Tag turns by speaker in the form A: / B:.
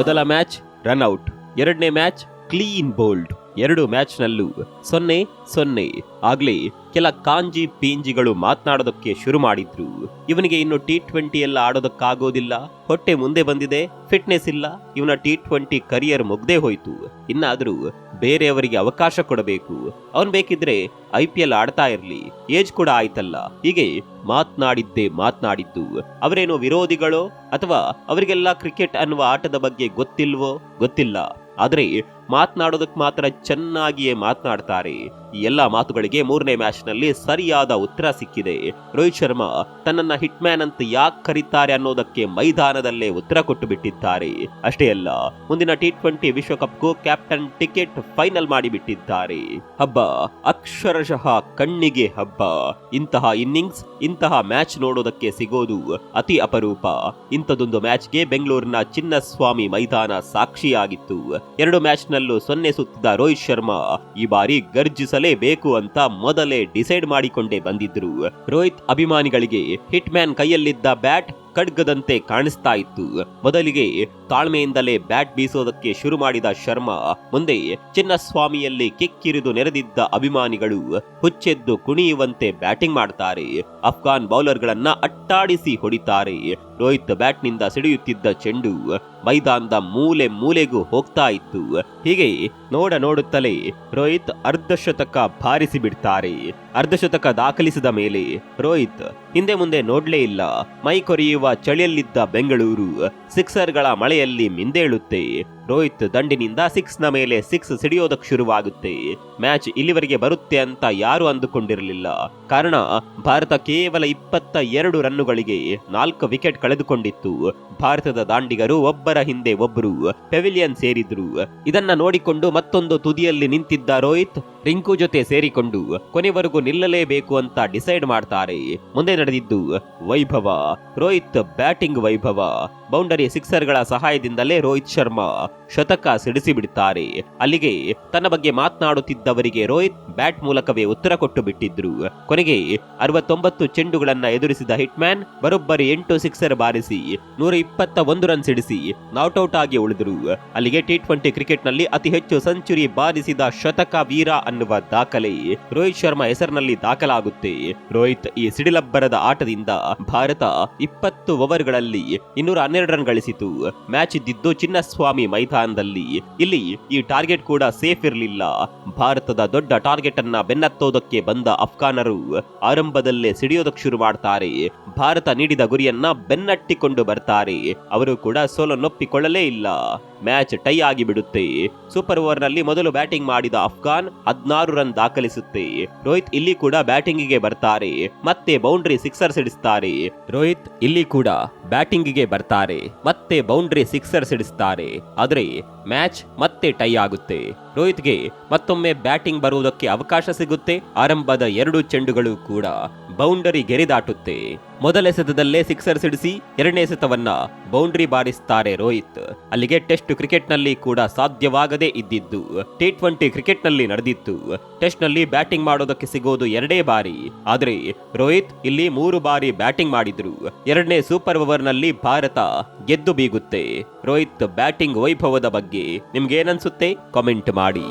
A: ಮೊದಲ match run out. ಎರಡನೇ match clean bowled. ಎರಡು ಮ್ಯಾಚ್ನಲ್ಲೂ ಸೊನ್ನೆ ಸೊನ್ನೆ ಆಗ್ಲಿ ಕೆಲ ಕಾಂಜಿ ಪೀಂಜಿಗಳು ಮಾತನಾಡೋದಕ್ಕೆ ಶುರು ಮಾಡಿದ್ರು. ಇವನಿಗೆ ಇನ್ನು ಟಿ ಟ್ವೆಂಟಿ ಎಲ್ಲ ಆಡೋದಕ್ಕಾಗೋದಿಲ್ಲ. ಹೊಟ್ಟೆ ಮುಂದೆ ಬಂದಿದೆ, ಫಿಟ್ನೆಸ್ ಇಲ್ಲ. ಇವನ ಟಿ ಟ್ವೆಂಟಿ ಕರಿಯರ್ ಮುಗ್ದೇ ಹೋಯ್ತು. ಇನ್ನಾದ್ರೂ ಬೇರೆಯವರಿಗೆ ಅವಕಾಶ ಕೊಡಬೇಕು. ಅವನ್ ಬೇಕಿದ್ರೆ ಐ ಪಿ ಎಲ್ ಆಡ್ತಾ ಇರ್ಲಿ. ಏಜ್ ಕೂಡ ಆಯ್ತಲ್ಲ. ಹೀಗೆ ಮಾತನಾಡಿದ್ದೇ ಮಾತನಾಡಿದ್ದು. ಅವರೇನು ವಿರೋಧಿಗಳೋ ಅಥವಾ ಅವರಿಗೆಲ್ಲ ಕ್ರಿಕೆಟ್ ಅನ್ನುವ ಆಟದ ಬಗ್ಗೆ ಗೊತ್ತಿಲ್ವೋ? ಗೊತ್ತಿಲ್ಲ. ಆದ್ರೆ ಮಾತನಾಡೋದಕ್ಕೆ ಮಾತ್ರ ಚೆನ್ನಾಗಿಯೇ ಮಾತನಾಡ್ತಾರೆ. ಈ ಎಲ್ಲಾ ಮಾತುಗಳಿಗೆ ಮೂರನೇ ಮ್ಯಾಚ್ನಲ್ಲಿ ಸರಿಯಾದ ಉತ್ತರ ಸಿಕ್ಕಿದೆ. ರೋಹಿತ್ ಶರ್ಮಾ ತನ್ನನ್ನ ಹಿಟ್ ಮ್ಯಾನ್ ಅಂತ ಯಾಕೆ ಕರೀತಾರೆ ಅನ್ನೋದಕ್ಕೆ ಮೈದಾನದಲ್ಲೇ ಉತ್ತರ ಕೊಟ್ಟು ಬಿಟ್ಟಿದ್ದಾರೆ ಅಷ್ಟೇ ಅಲ್ಲ, ಮುಂದಿನ ಟಿ ಟ್ವೆಂಟಿ ವಿಶ್ವಕಪ್ಗೂ ಕ್ಯಾಪ್ಟನ್ ಟಿಕೆಟ್ ಫೈನಲ್ ಮಾಡಿಬಿಟ್ಟಿದ್ದಾರೆ. ಹಬ್ಬ ಅಕ್ಷರಶಃ ಕಣ್ಣಿಗೆ ಹಬ್ಬ. ಇಂತಹ ಇನ್ನಿಂಗ್ಸ್, ಇಂತಹ ಮ್ಯಾಚ್ ನೋಡೋದಕ್ಕೆ ಸಿಗೋದು ಅತಿ ಅಪರೂಪ. ಇಂಥದೊಂದು ಮ್ಯಾಚ್ಗೆ ಬೆಂಗಳೂರಿನ ಚಿನ್ನಸ್ವಾಮಿ ಮೈದಾನ ಸಾಕ್ಷಿಯಾಗಿತ್ತು. ಎರಡು ಮ್ಯಾಚ್ನಲ್ಲೂ ಸೊನ್ನೆ ಸುತ್ತಿದ ರೋಹಿತ್ ಶರ್ಮಾ ಈ ಬಾರಿ ಗರ್ಜಿಸಲೇಬೇಕು ಅಂತ ಮೊದಲೇ ಡಿಸೈಡ್ ಮಾಡಿಕೊಂಡೇ ಬಂದಿದ್ರು. ರೋಹಿತ್ ಅಭಿಮಾನಿಗಳಿಗೆ ಹಿಟ್ ಮ್ಯಾನ್ ಕೈಯಲ್ಲಿದ್ದ ಬ್ಯಾಟ್ ಖಡ್ಗದಂತೆ ಕಾಣಿಸ್ತಾ ಇತ್ತು. ಮೊದಲಿಗೆ ತಾಳ್ಮೆಯಿಂದಲೇ ಬ್ಯಾಟ್ ಬೀಸೋದಕ್ಕೆ ಶುರು ಮಾಡಿದ ಶರ್ಮಾ, ಮುಂದೆ ಚಿನ್ನಸ್ವಾಮಿಯಲ್ಲಿ ಕಿಕ್ಕಿರಿದು ನೆರೆದಿದ್ದ ಅಭಿಮಾನಿಗಳು ಹುಚ್ಚೆದ್ದು ಕುಣಿಯುವಂತೆ ಬ್ಯಾಟಿಂಗ್ ಮಾಡ್ತಾರೆ. ಅಫ್ಘಾನ್ ಬೌಲರ್ಗಳನ್ನ ಅಟ್ಟಾಡಿಸಿ ಹೊಡಿತಾರೆ. ರೋಹಿತ್ ಬ್ಯಾಟ್ನಿಂದ ಸಿಡಿಯುತ್ತಿದ್ದ ಚೆಂಡು ಮೈದಾನದ ಮೂಲೆ ಮೂಲೆಗೂ ಹೋಗ್ತಾ ಇತ್ತು. ಹೀಗೆ ನೋಡ ನೋಡುತ್ತಲೇ ರೋಹಿತ್ ಅರ್ಧಶತಕ ಬಾರಿಸಿ ಬಿಡ್ತಾರೆ ಅರ್ಧಶತಕ ದಾಖಲಿಸಿದ ಮೇಲೆ ರೋಹಿತ್ ಹಿಂದೆ ಮುಂದೆ ನೋಡ್ಲೇ ಇಲ್ಲ. ಮೈ ಕೊರೆಯುವ ಚಳಿಯಲ್ಲಿದ್ದ ಬೆಂಗಳೂರು. ಸಿಕ್ಸರ್ಗಳ ಮಳೆಯಲ್ಲಿ ಮಿಂದೇಳುತ್ತೆ. ರೋಹಿತ್ ದಂಡಿನಿಂದ ಸಿಕ್ಸ್ನ ಮೇಲೆ ಸಿಕ್ಸ್ ಸಿಡಿಯೋದಕ್ಕೆ ಶುರುವಾಗುತ್ತೆ. ಮ್ಯಾಚ್ ಇಲ್ಲಿವರೆಗೆ ಬರುತ್ತೆ ಅಂತ ಯಾರು ಅಂದುಕೊಂಡಿರಲಿಲ್ಲ. ಕಾರಣ, ಭಾರತ ಕೇವಲ ಇಪ್ಪತ್ತ ಎರಡು ರನ್ನುಗಳಿಗೆ ನಾಲ್ಕು ವಿಕೆಟ್ ಕಳೆದುಕೊಂಡಿತ್ತು. ಭಾರತದ ದಾಂಡಿಗರು ಒಬ್ಬರ ಹಿಂದೆ ಒಬ್ಬರು ಪೆವಿಲಿಯನ್ ಸೇರಿದ್ರು. ಇದನ್ನ ನೋಡಿಕೊಂಡು ಮತ್ತೊಂದು ತುದಿಯಲ್ಲಿ ನಿಂತಿದ್ದ ರೋಹಿತ್, ರಿಂಕು ಜೊತೆ ಸೇರಿಕೊಂಡು ಕೊನೆವರೆಗೂ ನಿಲ್ಲಲೇಬೇಕು ಅಂತ ಡಿಸೈಡ್ ಮಾಡ್ತಾರೆ. ಮುಂದೆ ನಡೆದಿದ್ದು ವೈಭವ, ರೋಹಿತ್ ಬ್ಯಾಟಿಂಗ್ ವೈಭವ. ಬೌಂಡರಿ ಸಿಕ್ಸರ್ಗಳ ಸಹಾಯದಿಂದಲೇ ರೋಹಿತ್ ಶರ್ಮಾ ಶತಕ ಸಿಡಿಸಿಬಿಡುತ್ತಾರೆ. ಅಲ್ಲಿಗೆ ತನ್ನ ಬಗ್ಗೆ ಮಾತನಾಡುತ್ತಿದ್ದವರಿಗೆ ರೋಹಿತ್ ಬ್ಯಾಟ್ ಮೂಲಕವೇ ಉತ್ತರ ಕೊಟ್ಟು ಬಿಟ್ಟಿದ್ರು ಕೊನೆಗೆ ಅರವತ್ತೊಂಬತ್ತು ಚೆಂಡುಗಳನ್ನ ಎದುರಿಸಿದ ಹಿಟ್ಮ್ಯಾನ್ ಬರೋಬ್ಬರಿ ಎಂಟು ಸಿಕ್ಸರ್ ಬಾರಿಸಿ ನೂರ ಇಪ್ಪತ್ತ ಒಂದು ರನ್ ಸಿಡಿಸಿ ನಾಟ್ಔಟ್ ಆಗಿ ಉಳಿದರು. ಅಲ್ಲಿಗೆ ಟಿ ಟ್ವೆಂಟಿ ಕ್ರಿಕೆಟ್ನಲ್ಲಿ ಅತಿ ಹೆಚ್ಚು ಸೆಂಚುರಿ ಬಾರಿಸಿದ ಶತಕ ವೀರ ಅನ್ನುವ ದಾಖಲೆ ರೋಹಿತ್ ಶರ್ಮಾ ಹೆಸರಿನಲ್ಲಿ ದಾಖಲಾಗುತ್ತೆ. ರೋಹಿತ್ ಈ ಸಿಡಿಲಬ್ಬರದ ಆಟದಿಂದ ಭಾರತ ಇಪ್ಪತ್ತು ಓವರ್ಗಳಲ್ಲಿ ಇನ್ನೂರ ರನ್ ಗಳಿಸಿತು. ಮ್ಯಾಚ್ ಇದ್ದಿದ್ದು ಚಿನ್ನಸ್ವಾಮಿ ಮೈದಾನದಲ್ಲಿ. ಇಲ್ಲಿ ಈ ಟಾರ್ಗೆಟ್ ಕೂಡ ಸೇಫ್ ಇರಲಿಲ್ಲ. ಭಾರತದ ದೊಡ್ಡ ಟಾರ್ಗೆಟ್ ಅನ್ನ ಬೆನ್ನತ್ತೋದಕ್ಕೆ ಬಂದ ಅಫ್ಘಾನರು ಆರಂಭದಲ್ಲೇ ಸಿಡಿಯೋದಕ್ಕೆ ಶುರು ಮಾಡ್ತಾರೆ. ಭಾರತ ನೀಡಿದ ಗುರಿಯನ್ನ ಬೆನ್ನಟ್ಟಿಕೊಂಡು ಬರ್ತಾರೆ. ಅವರು ಕೂಡ ಸೋಲನ್ನೊಪ್ಪಿಕೊಳ್ಳಲೇ ಇಲ್ಲ. ಮ್ಯಾಚ್ ಟೈ ಆಗಿ ಬಿಡುತ್ತೆ ಸೂಪರ್ ಓವರ್ನಲ್ಲಿ ಮೊದಲು ಬ್ಯಾಟಿಂಗ್ ಮಾಡಿದ ಅಫ್ಘಾನ್ ಹದಿನಾರು ರನ್ ದಾಖಲಿಸುತ್ತೆ. ರೋಹಿತ್ ಇಲ್ಲಿ ಕೂಡ ಬ್ಯಾಟಿಂಗಿಗೆ ಬರ್ತಾರೆ. ಮತ್ತೆ ಬೌಂಡ್ರಿ ಸಿಕ್ಸರ್ ಸಿಡಿಸ್ತಾರೆ ರೋಹಿತ್ ಇಲ್ಲಿ ಕೂಡ ಬ್ಯಾಟಿಂಗಿಗೆ ಬರ್ತಾರೆ, ಮತ್ತೆ ಬೌಂಡ್ರಿ ಸಿಕ್ಸರ್ ಸಿಡಿಸ್ತಾರೆ ಆದರೆ ಮ್ಯಾಚ್ ಮತ್ತೆ ಟೈ ಆಗುತ್ತೆ. ರೋಹಿತ್ಗೆ ಮತ್ತೊಮ್ಮೆ ಬ್ಯಾಟಿಂಗ್ ಬರುವುದಕ್ಕೆ ಅವಕಾಶ ಸಿಗುತ್ತೆ. ಆರಂಭದ ಎರಡು ಚೆಂಡುಗಳು ಕೂಡ. ಬೌಂಡರಿ ಗೆರೆ ದಾಟುತ್ತೆ ಮೊದಲ ಎಸೆತದಲ್ಲೇ ಸಿಕ್ಸರ್ ಸಿಡಿಸಿ ಎರಡನೇ ಎಸೆತವನ್ನ ಬೌಂಡರಿ ಬಾರಿಸ್ತಾರೆ ರೋಹಿತ್. ಅಲ್ಲಿಗೆ ಟೆಸ್ಟ್ ಕ್ರಿಕೆಟ್ನಲ್ಲಿ ಕೂಡ ಸಾಧ್ಯವಾಗದೇ ಇದ್ದಿದ್ದು. ಟಿ ಟ್ವೆಂಟಿ ಕ್ರಿಕೆಟ್ನಲ್ಲಿ ನಡೆದಿತ್ತು. ಟೆಸ್ಟ್ನಲ್ಲಿ ಬ್ಯಾಟಿಂಗ್ ಮಾಡೋದಕ್ಕೆ ಸಿಗೋದು ಎರಡೇ ಬಾರಿ. ಆದರೆ ರೋಹಿತ್ ಇಲ್ಲಿ ಮೂರು ಬಾರಿ ಬ್ಯಾಟಿಂಗ್ ಮಾಡಿದ್ರು. ಎರಡನೇ ಸೂಪರ್ ಓವರ್ನಲ್ಲಿ ಭಾರತ ಗೆದ್ದು ಬೀಗುತ್ತೆ. ರೋಹಿತ್ ಬ್ಯಾಟಿಂಗ್ ವೈಭವದ ಬಗ್ಗೆ ನಿಮ್ಗೇನನ್ಸುತ್ತೆ? ಕಾಮೆಂಟ್ ಮಾಡಿ.